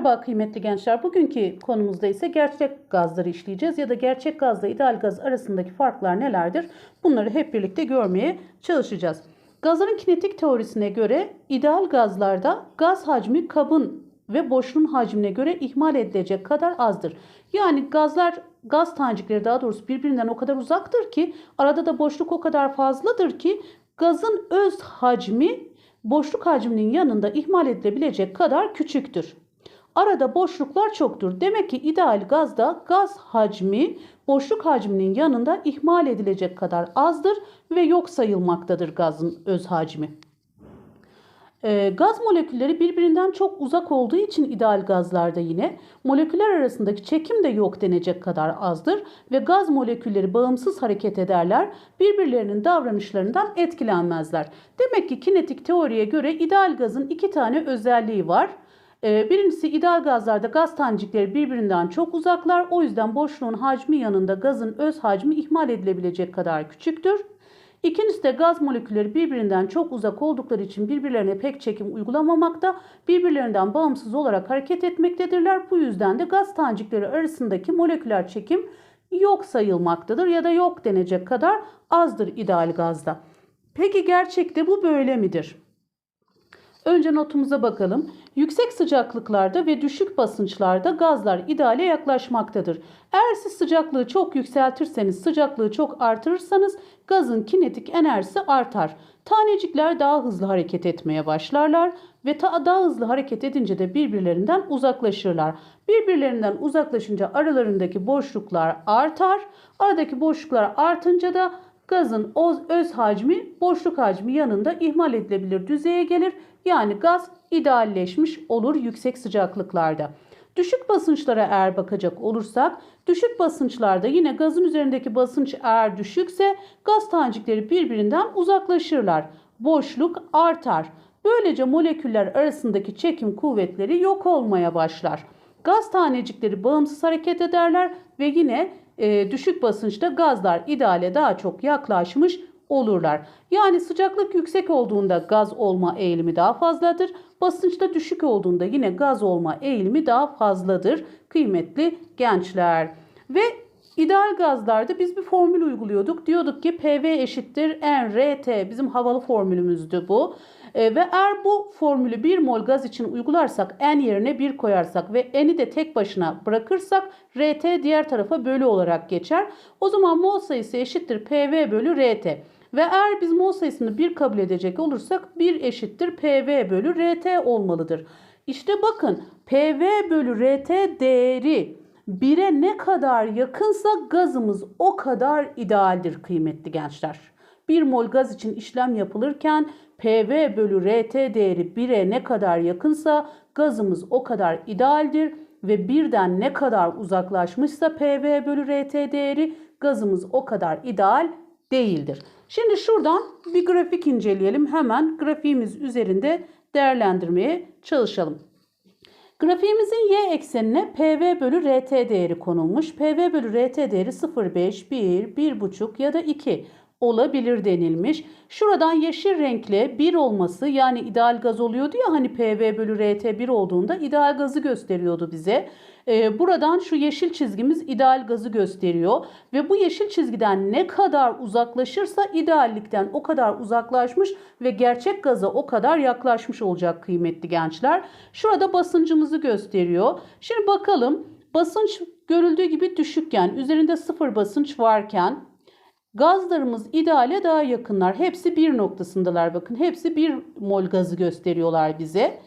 Merhaba kıymetli gençler. Bugünkü konumuzda ise gerçek gazları işleyeceğiz ya da gerçek gazla ideal gaz arasındaki farklar nelerdir? Bunları hep birlikte görmeye çalışacağız. Gazların kinetik teorisine göre ideal gazlarda gaz hacmi kabın ve boşluğun hacmine göre ihmal edilecek kadar azdır. Yani gazlar gaz tanecikleri daha doğrusu birbirinden o kadar uzaktır ki arada da boşluk o kadar fazladır ki gazın öz hacmi boşluk hacminin yanında ihmal edilebilecek kadar küçüktür. Arada boşluklar çoktur. Demek ki ideal gazda gaz hacmi boşluk hacminin yanında ihmal edilecek kadar azdır ve yok sayılmaktadır gazın öz hacmi. Ee, gaz molekülleri birbirinden çok uzak olduğu için ideal gazlarda yine moleküller arasındaki çekim de yok denecek kadar azdır ve gaz molekülleri bağımsız hareket ederler, birbirlerinin davranışlarından etkilenmezler. Demek ki kinetik teoriye göre ideal gazın iki tane özelliği var. Ee, Birincisi ideal gazlarda gaz tanecikleri birbirinden çok uzaklar. O yüzden boşluğun hacmi yanında gazın öz hacmi ihmal edilebilecek kadar küçüktür. İkincisi de gaz molekülleri birbirinden çok uzak oldukları için birbirlerine pek çekim uygulamamakta, birbirlerinden bağımsız olarak hareket etmektedirler. Bu yüzden de gaz tanecikleri arasındaki moleküler çekim yok sayılmaktadır ya da yok denecek kadar azdır ideal gazda. Peki gerçekte bu böyle midir? Önce notumuza bakalım. Yüksek sıcaklıklarda ve düşük basınçlarda gazlar ideale yaklaşmaktadır. Eğer siz sıcaklığı çok yükseltirseniz, sıcaklığı çok artırırsanız gazın kinetik enerjisi artar. Tanecikler daha hızlı hareket etmeye başlarlar ve daha hızlı hareket edince de birbirlerinden uzaklaşırlar. Birbirlerinden uzaklaşınca aralarındaki boşluklar artar. Aradaki boşluklar artınca da gazın öz hacmi boşluk hacmi yanında ihmal edilebilir düzeye gelir. Yani gaz idealleşmiş olur yüksek sıcaklıklarda. Düşük basınçlara eğer bakacak olursak, düşük basınçlarda yine gazın üzerindeki basınç eğer düşükse gaz tanecikleri birbirinden uzaklaşırlar. Boşluk artar. Böylece moleküller arasındaki çekim kuvvetleri yok olmaya başlar. Gaz tanecikleri bağımsız hareket ederler ve yine e, düşük basınçta gazlar ideale daha çok yaklaşmış olurlar. Yani sıcaklık yüksek olduğunda gaz olma eğilimi daha fazladır. Basınçta düşük olduğunda yine gaz olma eğilimi daha fazladır kıymetli gençler. Ve ideal gazlarda biz bir formül uyguluyorduk. Diyorduk ki PV eşittir nRT bizim havalı formülümüzdü bu. E, ve eğer bu formülü 1 mol gaz için uygularsak n yerine 1 koyarsak ve n'i de tek başına bırakırsak RT diğer tarafa bölü olarak geçer. O zaman mol sayısı eşittir PV bölü RT. Ve eğer biz mol sayısını 1 kabul edecek olursak 1 eşittir PV bölü RT olmalıdır. İşte bakın PV bölü RT değeri 1'e ne kadar yakınsa gazımız o kadar idealdir kıymetli gençler. 1 mol gaz için işlem yapılırken PV bölü RT değeri 1'e ne kadar yakınsa gazımız o kadar idealdir ve birden ne kadar uzaklaşmışsa PV bölü RT değeri gazımız o kadar ideal değildir. Şimdi şuradan bir grafik inceleyelim. Hemen grafiğimiz üzerinde değerlendirmeye çalışalım. Grafiğimizin y eksenine PV bölü RT değeri konulmuş. PV bölü RT değeri 0,5, 1, 1,5 ya da 2 olabilir denilmiş. Şuradan yeşil renkle 1 olması yani ideal gaz oluyordu ya hani PV bölü RT 1 olduğunda ideal gazı gösteriyordu bize. Ee, buradan şu yeşil çizgimiz ideal gazı gösteriyor ve bu yeşil çizgiden ne kadar uzaklaşırsa ideallikten o kadar uzaklaşmış ve gerçek gaza o kadar yaklaşmış olacak kıymetli gençler. Şurada basıncımızı gösteriyor. Şimdi bakalım basınç görüldüğü gibi düşükken üzerinde sıfır basınç varken Gazlarımız ideale daha yakınlar. Hepsi bir noktasındalar bakın. Hepsi bir mol gazı gösteriyorlar bize.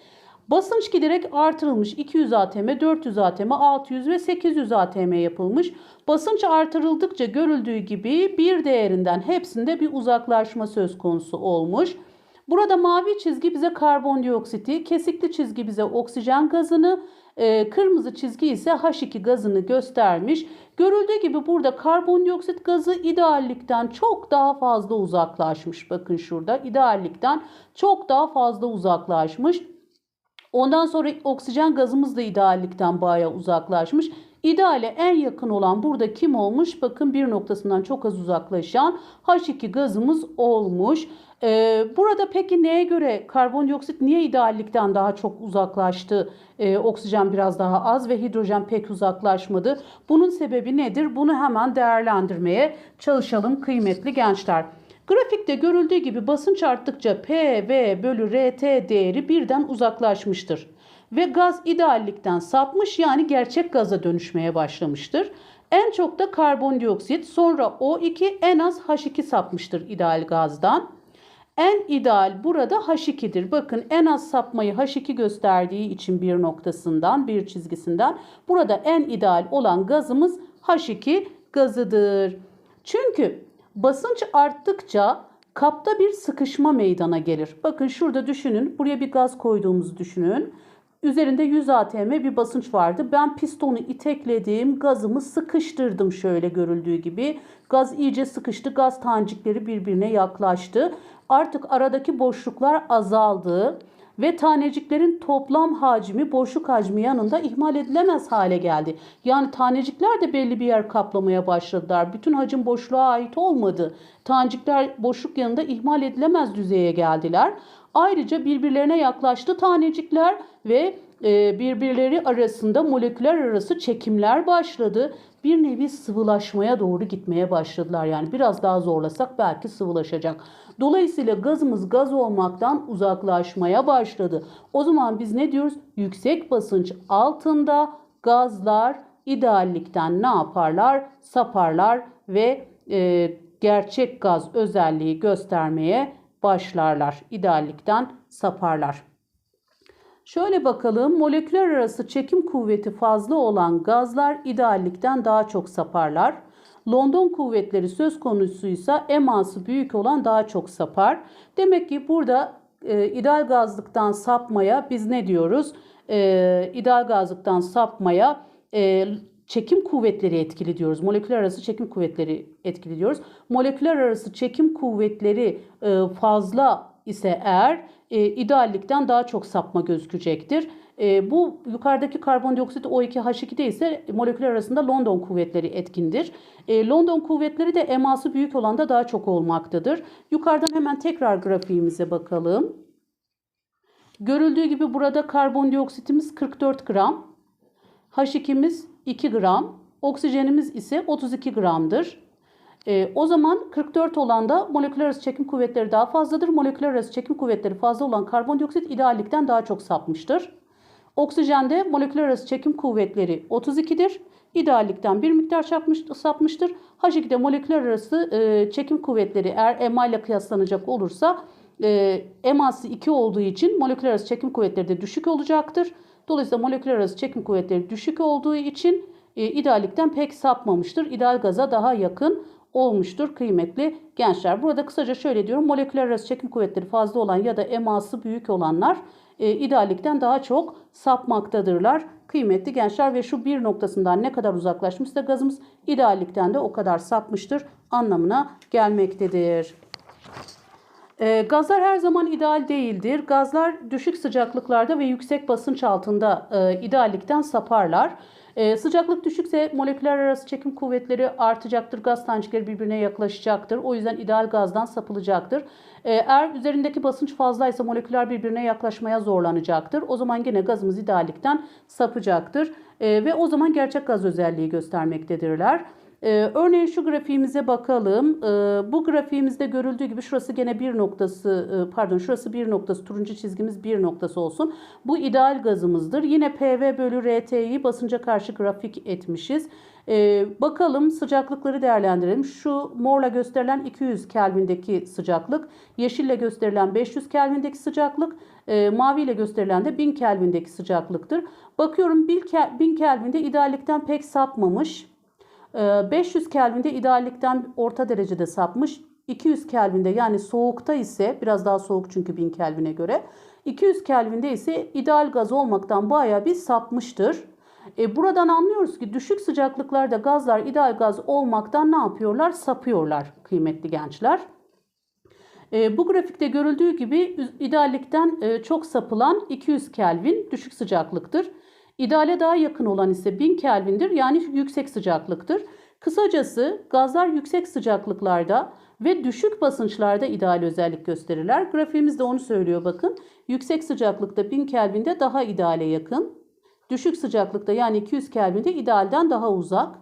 Basınç giderek artırılmış. 200 atm, 400 atm, 600 ve 800 atm yapılmış. Basınç artırıldıkça görüldüğü gibi bir değerinden hepsinde bir uzaklaşma söz konusu olmuş. Burada mavi çizgi bize karbondioksiti, kesikli çizgi bize oksijen gazını, e, kırmızı çizgi ise H2 gazını göstermiş. Görüldüğü gibi burada karbondioksit gazı ideallikten çok daha fazla uzaklaşmış. Bakın şurada ideallikten çok daha fazla uzaklaşmış. Ondan sonra oksijen gazımız da ideallikten bayağı uzaklaşmış. İdeale en yakın olan burada kim olmuş? Bakın bir noktasından çok az uzaklaşan H2 gazımız olmuş. Ee, burada peki neye göre karbondioksit niye ideallikten daha çok uzaklaştı? Ee, oksijen biraz daha az ve hidrojen pek uzaklaşmadı. Bunun sebebi nedir? Bunu hemen değerlendirmeye çalışalım kıymetli gençler. Grafikte görüldüğü gibi basınç arttıkça PV bölü RT değeri birden uzaklaşmıştır. Ve gaz ideallikten sapmış yani gerçek gaza dönüşmeye başlamıştır. En çok da karbondioksit sonra O2 en az H2 sapmıştır ideal gazdan. En ideal burada H2'dir. Bakın en az sapmayı H2 gösterdiği için bir noktasından, bir çizgisinden. Burada en ideal olan gazımız H2 gazıdır. Çünkü basınç arttıkça kapta bir sıkışma meydana gelir. Bakın şurada düşünün. Buraya bir gaz koyduğumuzu düşünün. Üzerinde 100 atm bir basınç vardı. Ben pistonu itekledim, gazımı sıkıştırdım şöyle görüldüğü gibi. Gaz iyice sıkıştı, gaz tanecikleri birbirine yaklaştı. Artık aradaki boşluklar azaldı ve taneciklerin toplam hacmi boşluk hacmi yanında ihmal edilemez hale geldi. Yani tanecikler de belli bir yer kaplamaya başladılar. Bütün hacim boşluğa ait olmadı. Tanecikler boşluk yanında ihmal edilemez düzeye geldiler. Ayrıca birbirlerine yaklaştı tanecikler ve e, birbirleri arasında moleküler arası çekimler başladı. Bir nevi sıvılaşmaya doğru gitmeye başladılar. Yani biraz daha zorlasak belki sıvılaşacak. Dolayısıyla gazımız gaz olmaktan uzaklaşmaya başladı. O zaman biz ne diyoruz? Yüksek basınç altında gazlar ideallikten ne yaparlar? Saparlar ve e, gerçek gaz özelliği göstermeye başlarlar. İdeallikten saparlar. Şöyle bakalım moleküler arası çekim kuvveti fazla olan gazlar ideallikten daha çok saparlar. London kuvvetleri söz konusuysa eması büyük olan daha çok sapar. Demek ki burada e, ideal gazlıktan sapmaya biz ne diyoruz? E, ideal gazlıktan sapmaya e, çekim kuvvetleri etkili diyoruz. Moleküler arası çekim kuvvetleri etkili diyoruz. Moleküler arası çekim kuvvetleri e, fazla ise eğer e, ideallikten daha çok sapma gözükecektir. E, bu yukarıdaki karbondioksit O2H2'de ise moleküler arasında London kuvvetleri etkindir. E, London kuvvetleri de eması büyük olanda daha çok olmaktadır. Yukarıdan hemen tekrar grafiğimize bakalım. Görüldüğü gibi burada karbondioksitimiz 44 gram, H2'miz 2 gram, oksijenimiz ise 32 gramdır. E, o zaman 44 olan da moleküler arası çekim kuvvetleri daha fazladır. Moleküler arası çekim kuvvetleri fazla olan karbondioksit ideallikten daha çok sapmıştır. Oksijende moleküler arası çekim kuvvetleri 32'dir. İdeallikten bir miktar çarpmış, sapmıştır. H2'de moleküler arası e, çekim kuvvetleri eğer EMA ile kıyaslanacak olursa e, EMA'sı 2 olduğu için moleküler arası çekim kuvvetleri de düşük olacaktır. Dolayısıyla moleküler arası çekim kuvvetleri düşük olduğu için e, ideallikten pek sapmamıştır. İdeal gaza daha yakın olmuştur kıymetli gençler. Burada kısaca şöyle diyorum. Moleküler arası çekim kuvvetleri fazla olan ya da eması büyük olanlar e, ideallikten daha çok sapmaktadırlar. Kıymetli gençler ve şu bir noktasından ne kadar uzaklaşmışsa gazımız ideallikten de o kadar sapmıştır anlamına gelmektedir. E, gazlar her zaman ideal değildir. Gazlar düşük sıcaklıklarda ve yüksek basınç altında e, ideallikten saparlar. E, sıcaklık düşükse moleküler arası çekim kuvvetleri artacaktır. Gaz tanecikleri birbirine yaklaşacaktır. O yüzden ideal gazdan sapılacaktır. E, eğer üzerindeki basınç fazlaysa moleküler birbirine yaklaşmaya zorlanacaktır. O zaman yine gazımız ideallikten sapacaktır. Ve o zaman gerçek gaz özelliği göstermektedirler. Ee, örneğin şu grafiğimize bakalım. Ee, bu grafiğimizde görüldüğü gibi şurası gene bir noktası, e, pardon şurası bir noktası, turuncu çizgimiz bir noktası olsun. Bu ideal gazımızdır. Yine PV bölü RT'yi basınca karşı grafik etmişiz. Ee, bakalım sıcaklıkları değerlendirelim. Şu morla gösterilen 200 Kelvin'deki sıcaklık, yeşille gösterilen 500 Kelvin'deki sıcaklık, e, maviyle gösterilen de 1000 Kelvin'deki sıcaklıktır. Bakıyorum 1000 Kelvin'de ideallikten pek sapmamış. 500 ee, Kelvin'de ideallikten orta derecede sapmış. 200 Kelvin'de yani soğukta ise biraz daha soğuk çünkü 1000 Kelvin'e göre. 200 Kelvin'de ise ideal gaz olmaktan bayağı bir sapmıştır. E, buradan anlıyoruz ki düşük sıcaklıklarda gazlar ideal gaz olmaktan ne yapıyorlar? Sapıyorlar kıymetli gençler. E, bu grafikte görüldüğü gibi ideallikten e, çok sapılan 200 Kelvin düşük sıcaklıktır. İdeale daha yakın olan ise 1000 Kelvin'dir yani yüksek sıcaklıktır. Kısacası gazlar yüksek sıcaklıklarda ve düşük basınçlarda ideal özellik gösterirler. Grafiğimiz de onu söylüyor bakın. Yüksek sıcaklıkta 1000 Kelvin'de daha ideale yakın. Düşük sıcaklıkta yani 200 Kelvin'de idealden daha uzak.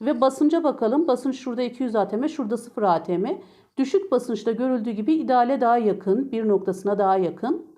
Ve basınca bakalım. Basınç şurada 200 atm, şurada 0 atm. Düşük basınçta görüldüğü gibi ideale daha yakın, bir noktasına daha yakın.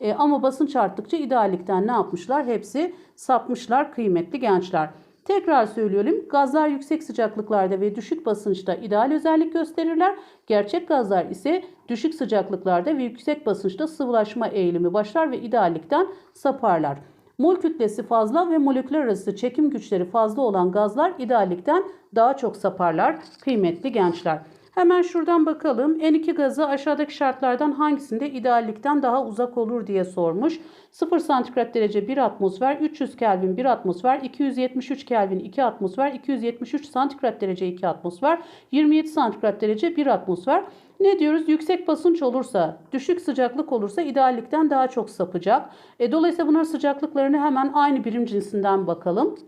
E, ama basınç arttıkça ideallikten ne yapmışlar? Hepsi sapmışlar kıymetli gençler. Tekrar söylüyorum. Gazlar yüksek sıcaklıklarda ve düşük basınçta ideal özellik gösterirler. Gerçek gazlar ise düşük sıcaklıklarda ve yüksek basınçta sıvılaşma eğilimi başlar ve ideallikten saparlar. Mol kütlesi fazla ve moleküler arası çekim güçleri fazla olan gazlar ideallikten daha çok saparlar kıymetli gençler. Hemen şuradan bakalım. N2 gazı aşağıdaki şartlardan hangisinde ideallikten daha uzak olur diye sormuş. 0 santigrat derece 1 atmosfer, 300 Kelvin 1 atmosfer, 273 Kelvin 2 atmosfer, 273 santigrat derece 2 atmosfer, 27 santigrat derece 1 atmosfer. Ne diyoruz? Yüksek basınç olursa, düşük sıcaklık olursa ideallikten daha çok sapacak. E, dolayısıyla bunların sıcaklıklarını hemen aynı birim cinsinden bakalım.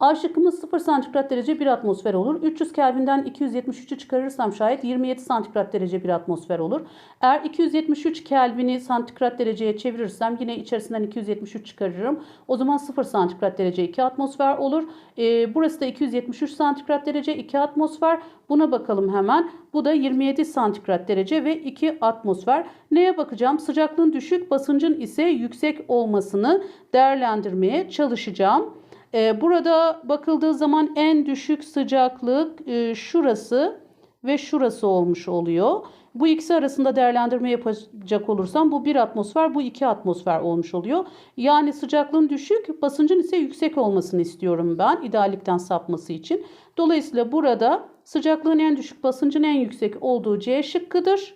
A şıkkımız 0 santigrat derece 1 atmosfer olur. 300 Kelvin'den 273'ü çıkarırsam şayet 27 santigrat derece 1 atmosfer olur. Eğer 273 Kelvin'i santigrat dereceye çevirirsem yine içerisinden 273 çıkarırım. O zaman 0 santigrat derece 2 atmosfer olur. Ee, burası da 273 santigrat derece 2 atmosfer. Buna bakalım hemen. Bu da 27 santigrat derece ve 2 atmosfer. Neye bakacağım? Sıcaklığın düşük, basıncın ise yüksek olmasını değerlendirmeye çalışacağım. Ee, burada bakıldığı zaman en düşük sıcaklık e, şurası ve şurası olmuş oluyor. Bu ikisi arasında değerlendirme yapacak olursam bu 1 atmosfer bu 2 atmosfer olmuş oluyor. Yani sıcaklığın düşük basıncın ise yüksek olmasını istiyorum ben ideallikten sapması için. Dolayısıyla burada sıcaklığın en düşük basıncın en yüksek olduğu C şıkkıdır.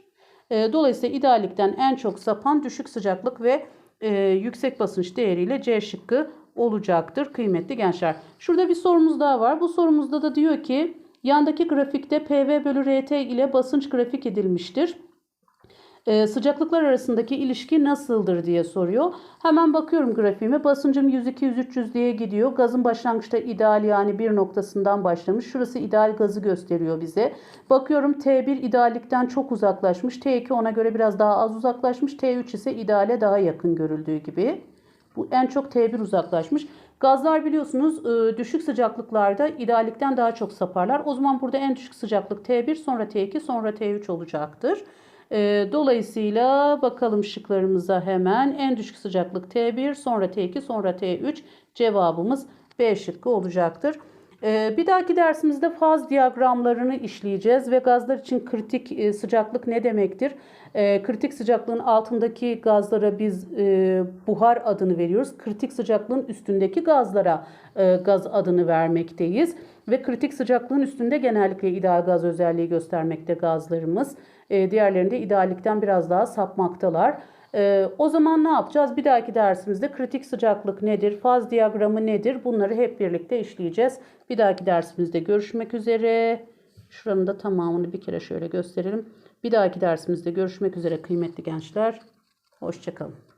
Ee, dolayısıyla ideallikten en çok sapan düşük sıcaklık ve e, yüksek basınç değeriyle C şıkkı olacaktır kıymetli gençler. Şurada bir sorumuz daha var. Bu sorumuzda da diyor ki yandaki grafikte PV bölü RT ile basınç grafik edilmiştir. Ee, sıcaklıklar arasındaki ilişki nasıldır diye soruyor. Hemen bakıyorum grafiğime. Basıncım 100-200-300 diye gidiyor. Gazın başlangıçta ideal yani bir noktasından başlamış. Şurası ideal gazı gösteriyor bize. Bakıyorum T1 ideallikten çok uzaklaşmış. T2 ona göre biraz daha az uzaklaşmış. T3 ise ideale daha yakın görüldüğü gibi. Bu en çok T1 uzaklaşmış. Gazlar biliyorsunuz e, düşük sıcaklıklarda ideallikten daha çok saparlar. O zaman burada en düşük sıcaklık T1 sonra T2 sonra T3 olacaktır. E, dolayısıyla bakalım şıklarımıza hemen en düşük sıcaklık T1 sonra T2 sonra T3 cevabımız B şıkkı olacaktır. E, bir dahaki dersimizde faz diyagramlarını işleyeceğiz ve gazlar için kritik sıcaklık ne demektir? Kritik sıcaklığın altındaki gazlara biz buhar adını veriyoruz. Kritik sıcaklığın üstündeki gazlara gaz adını vermekteyiz. Ve kritik sıcaklığın üstünde genellikle ideal gaz özelliği göstermekte gazlarımız. Diğerlerinde ideallikten biraz daha sapmaktalar. Ee, o zaman ne yapacağız? Bir dahaki dersimizde kritik sıcaklık nedir? Faz diyagramı nedir? Bunları hep birlikte işleyeceğiz. Bir dahaki dersimizde görüşmek üzere. Şuranın da tamamını bir kere şöyle gösterelim. Bir dahaki dersimizde görüşmek üzere kıymetli gençler. Hoşçakalın.